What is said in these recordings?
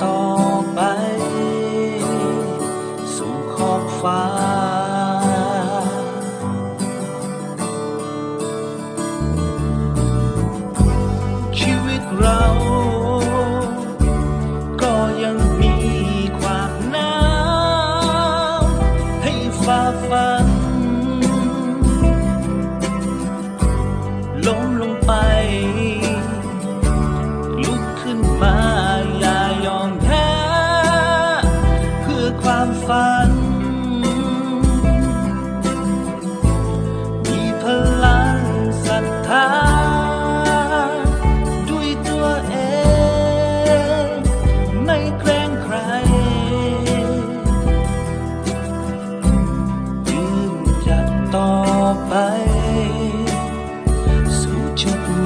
ห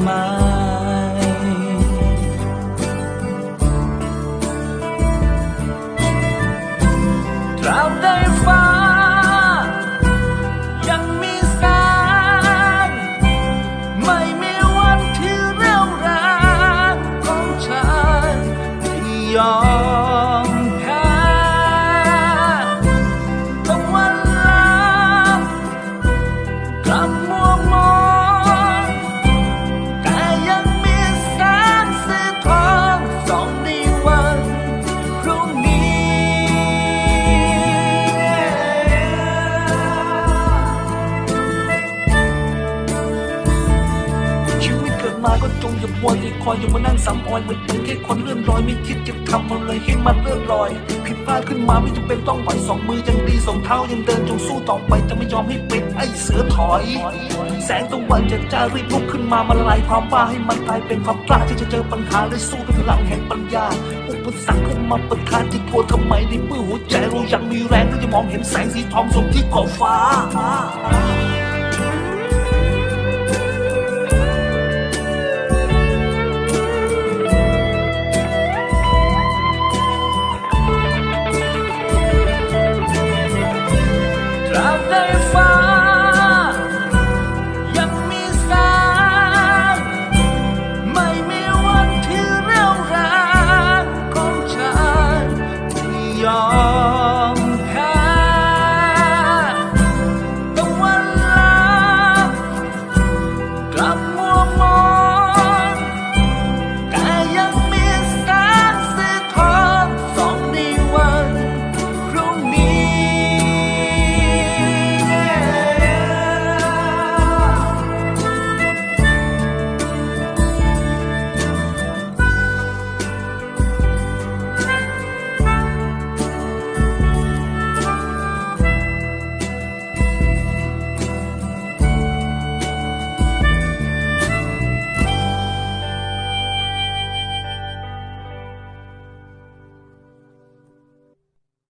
จุ ก็จงอย่ามัวแต่คอยอย่ามานั่งซ้ำออยเหมือนเป็นแค่คนเลื่อนลอยไม่คิดจะทำอะไรให้มันเลื่อนลอย ผิดพลาดขึ้นมาไม่จำเป็นต้องไหวสองมือยังดีสองเท้ายังเดินจงสู้ต่อไปจะไม่ยอมให้เป็นไอ้เสือถอย แสงตะวันจะจ้ารีบลุกขึ้นมามาละลายความบ้าให้มันกลายเป็นความกล้าที่จะเจอปัญหาและสู้ด้วยพลังแห่งปัญญาอุปสรรคเข้ามาประทานที่กลัวทำไมในเมื่อหัวใจเรายังมีแรงที่จะมองเห็นแสงสีทองสมที่ขอบฟ้า